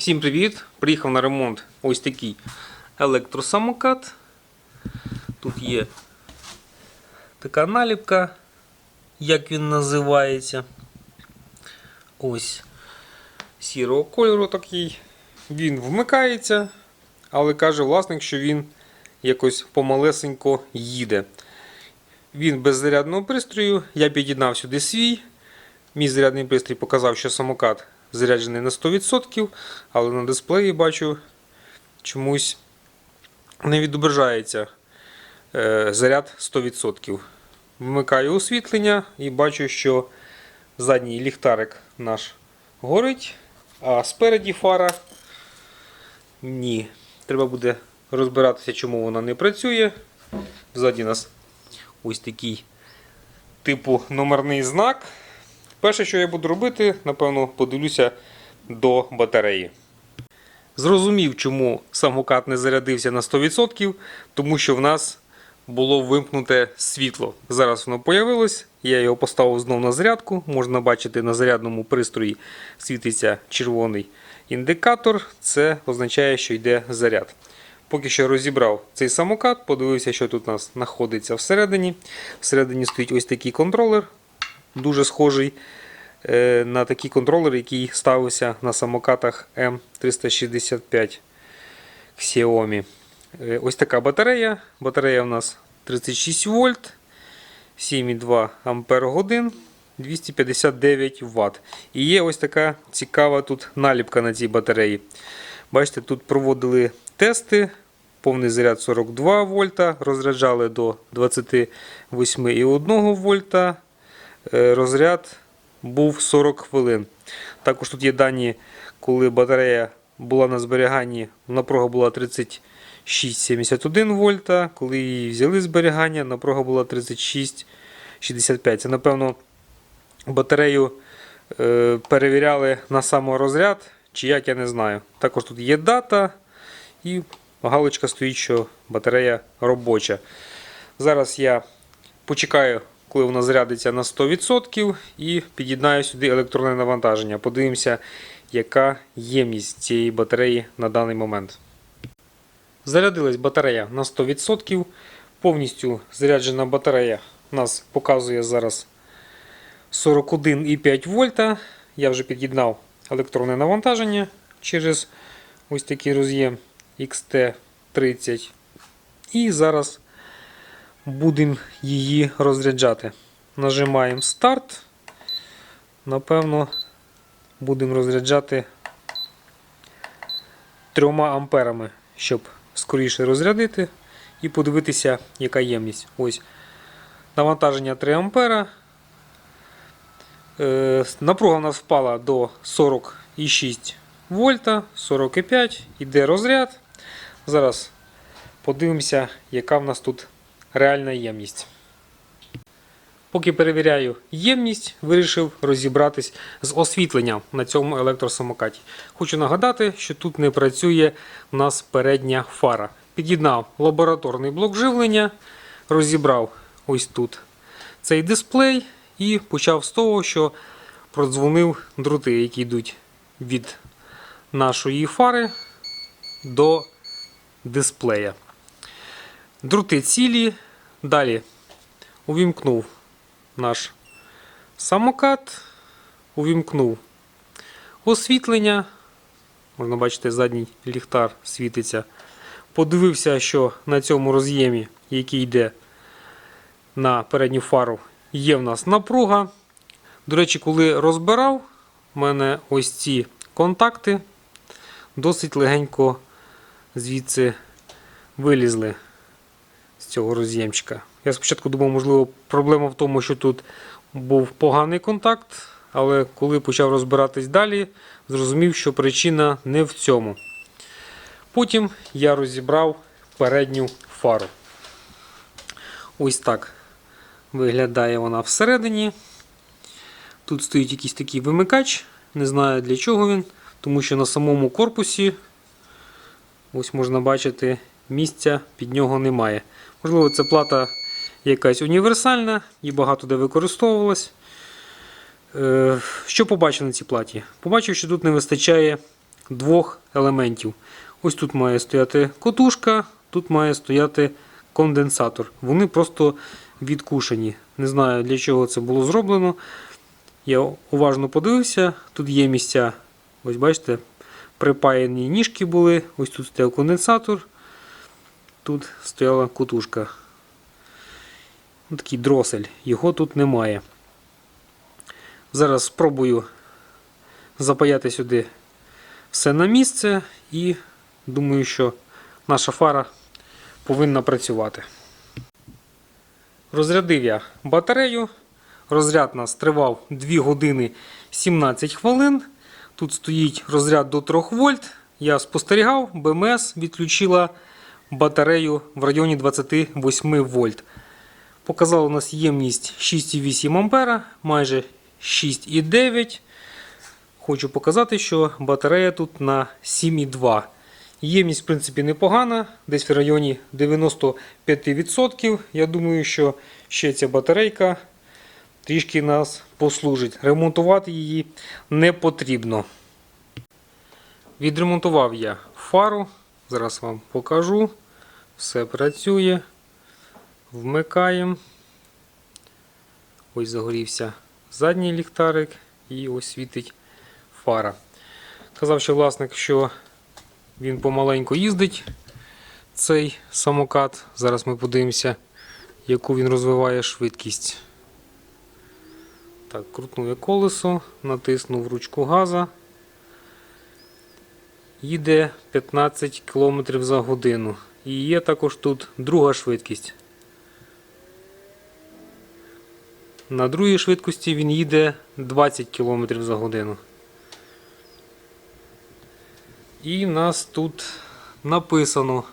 Всім привіт! Приїхав на ремонт ось такий електросамокат. Тут є така наліпка, як він називається. Ось сірого кольору такий. Він вмикається, але каже власник, що він якось помалесенько їде. Він без зарядного пристрою. Я під'єднав сюди свій. Мій зарядний пристрій показав, що самокат заряджений на 100%, але на дисплеї бачу чомусь не відображається е, заряд 100%. Вмикаю освітлення і бачу, що задній ліхтарик наш горить, а спереді фара ні. Треба буде розбиратися, чому вона не працює. Ззаді нас ось такий типу номерний знак. Перше, що я буду робити, напевно, подивлюся до батареї. Зрозумів, чому самокат не зарядився на 100%, тому що в нас було вимкнуте світло. Зараз воно появилось, я його поставив знову на зарядку. Можна бачити, на зарядному пристрої світиться червоний індикатор. Це означає, що йде заряд. Поки що розібрав цей самокат, подивився, що тут у нас знаходиться всередині. Всередині стоїть ось такий контролер, дуже схожий е, на такий контролер, який ставився на самокатах M365 Xiaomi. Е, Ось така батарея. Батарея у нас 36 вольт, 7,2 ампер годин, 259 Вт. І є ось така цікава тут наліпка на цій батареї. Бачите, тут проводили тести. Повний заряд 42 вольта, розряджали до 28,1 вольта. Е, Розряд був 40 хвилин. Також тут є дані, коли батарея була на зберіганні, напруга була 36,71 вольта. Коли її взяли зберігання, напруга була 36,65. Це, напевно, батарею е, перевіряли на саморозряд, чи як я не знаю. Також тут є дата і галочка стоїть, що батарея робоча. Зараз я почекаю, коли вона зарядиться на 100% і під'єднаю сюди електронне навантаження. Подивимося, яка ємність цієї батареї на даний момент. Зарядилась батарея на 100%. Повністю заряджена батарея нас показує зараз 41,5 вольта. Я вже під'єднав електронне навантаження через ось такий роз'єм XT30. І зараз будемо її розряджати. Нажимаємо старт. Напевно, будемо розряджати 3 амперами, щоб скоріше розрядити і подивитися, яка ємність. Ось навантаження 3 ампера. Е, Напруга у нас впала до 40,6 вольта, 45, іде розряд. Зараз подивимося, яка в нас тут реальна ємність. Поки перевіряю ємність, вирішив розібратись з освітленням на цьому електросамокаті. Хочу нагадати, що тут не працює у нас передня фара. Під'єднав лабораторний блок живлення, розібрав ось тут цей дисплей і почав з того, що продзвонив дроти, які йдуть від нашої фари до дисплея. Дроти цілі. Далі увімкнув наш самокат, увімкнув освітлення. Можна бачити, задній ліхтар світиться. Подивився, що на цьому роз'ємі, який йде на передню фару, є в нас напруга. До речі, коли розбирав, у мене ось ці контакти досить легенько звідси вилізли з цього роз'ємчика. Я спочатку думав, можливо, проблема в тому, що тут був поганий контакт, але коли почав розбиратись далі, зрозумів, що причина не в цьому. Потім я розібрав передню фару. Ось так виглядає вона всередині. Тут стоїть якийсь такий вимикач, не знаю для чого він, тому що на самому корпусі, ось можна бачити, місця під нього немає. Можливо, це плата якась універсальна і багато де використовувалась. Е, Що побачив на цій платі? Побачив, що тут не вистачає двох елементів. Ось тут має стояти котушка, тут має стояти конденсатор. Вони просто відкушені. Не знаю для чого це було зроблено. Я уважно подивився, тут є місця, ось бачите, припаяні ніжки були, ось тут стояв конденсатор, тут стояла котушка. Ось Такий дросель, його тут немає. Зараз спробую запаяти сюди все на місце і думаю, що наша фара повинна працювати. Розрядив я батарею. Розряд нас тривав 2 години 17 хвилин. Тут стоїть розряд до 3 вольт. Я спостерігав, БМС відключила батарею в районі 28 вольт. Показала у нас ємність 6,8 ампера, майже 6,9. Хочу показати, що батарея тут на 7,2. Ємність, в принципі, непогана, десь в районі 95%. Я думаю, що ще ця батарейка трішки нас послужить. Ремонтувати її не потрібно. Відремонтував я фару. Зараз вам покажу. Все працює. Вмикаємо. Ось загорівся задній ліхтарик і ось світить фара. Казав, що власник, що він помаленьку їздить, цей самокат. Зараз ми подивимося, яку він розвиває швидкість. Так, крутнув я колесо, натиснув ручку газа. Їде 15 км за годину. І є також тут друга швидкість. На другій швидкості він їде 20 км за годину. І в нас тут написано,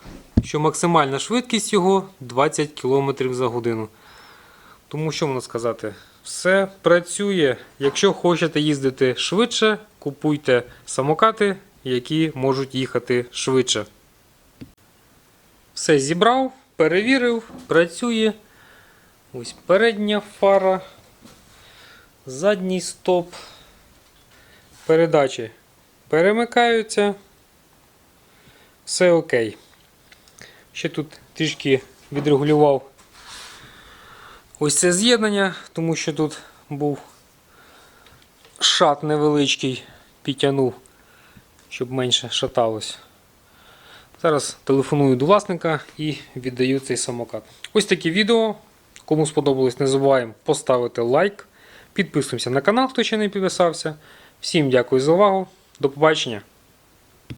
що максимальна швидкість його 20 км за годину. Тому що можна сказати, все працює. Якщо хочете їздити швидше, купуйте самокати, які можуть їхати швидше. Все зібрав, перевірив, працює. Ось передня фара, задній стоп, передачі перемикаються. Все окей. Ще тут трішки відрегулював ось це з'єднання, тому що тут був шат невеличкий, підтягнув, щоб менше шаталось. Зараз телефоную до власника і віддаю цей самокат. Ось таке відео. Кому сподобалось, не забуваємо поставити лайк. Підписуємося на канал, хто ще не підписався. Всім дякую за увагу. До побачення!